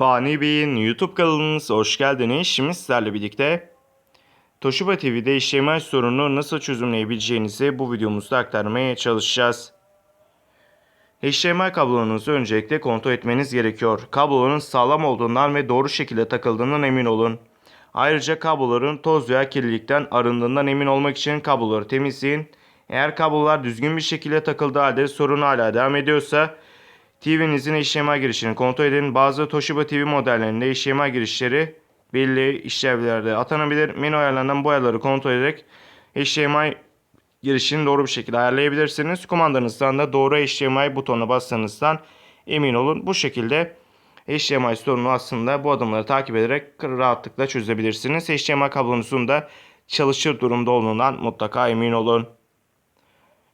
Fani Bey'in YouTube kanalınıza hoş geldiniz. Şimdi sizlerle birlikte Toshiba TV'de HDMI sorununu nasıl çözümleyebileceğinizi bu videomuzda aktarmaya çalışacağız. HDMI kablonuzu öncelikle kontrol etmeniz gerekiyor. Kabloların sağlam olduğundan ve doğru şekilde takıldığından emin olun. Ayrıca kabloların toz veya kirlilikten arındığından emin olmak için kabloları temizleyin. Eğer kablolar düzgün bir şekilde takıldığı halde sorun hala devam ediyorsa TV'nizin HDMI girişini kontrol edin. Bazı Toshiba TV modellerinde HDMI girişleri belli işlevlerde atanabilir. Menü ayarlarından bu ayarları kontrol ederek HDMI girişini doğru bir şekilde ayarlayabilirsiniz. Kumandanızdan da doğru HDMI butonuna bastığınızdan emin olun. Bu şekilde HDMI sorunu aslında bu adımları takip ederek rahatlıkla çözebilirsiniz. HDMI kablonuzun da çalışır durumda olduğundan mutlaka emin olun.